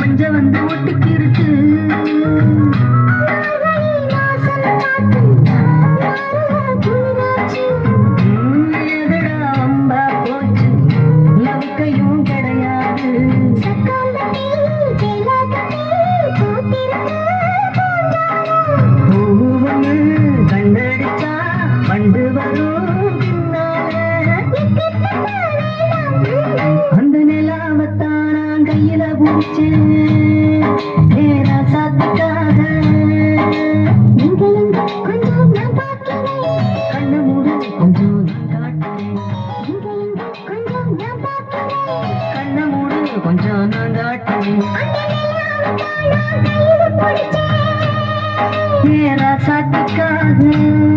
மஞ்ச வந்து ஒட்டுக்கிருக்கு. கொஞ்சம் நான் காட்டுவேன் நேரா சாத்துக்காக.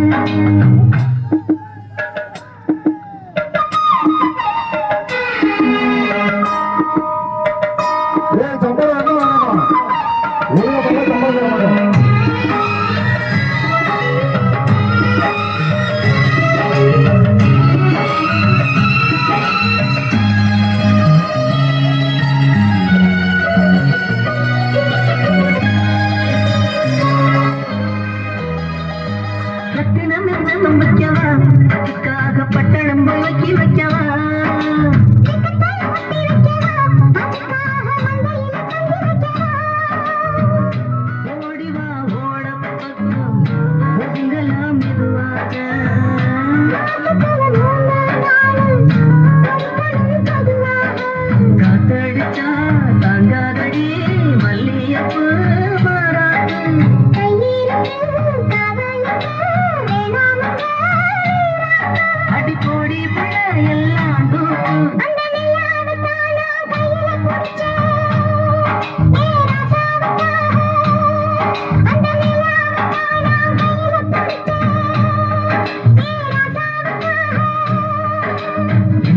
ஏன் சம்பளம் வேணும்? வேணாமா? உங்களை பட்டணம் வைக்கி வைக்கவா?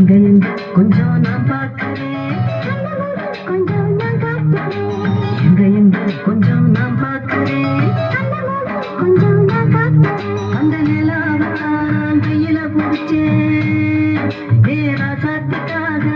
கண்கள் கொஞ்சம் நான் பார்க்கிறேன். கொஞ்சம் நான் பார்க்கிறேன் இதயம் கொஞ்சம் நான் பார்க்கிறேன். கொஞ்சம் நான் பார்க்கிறேன் அந்த நிலாவை பிடிச்சேன் ஏ ராசாத்துக்காக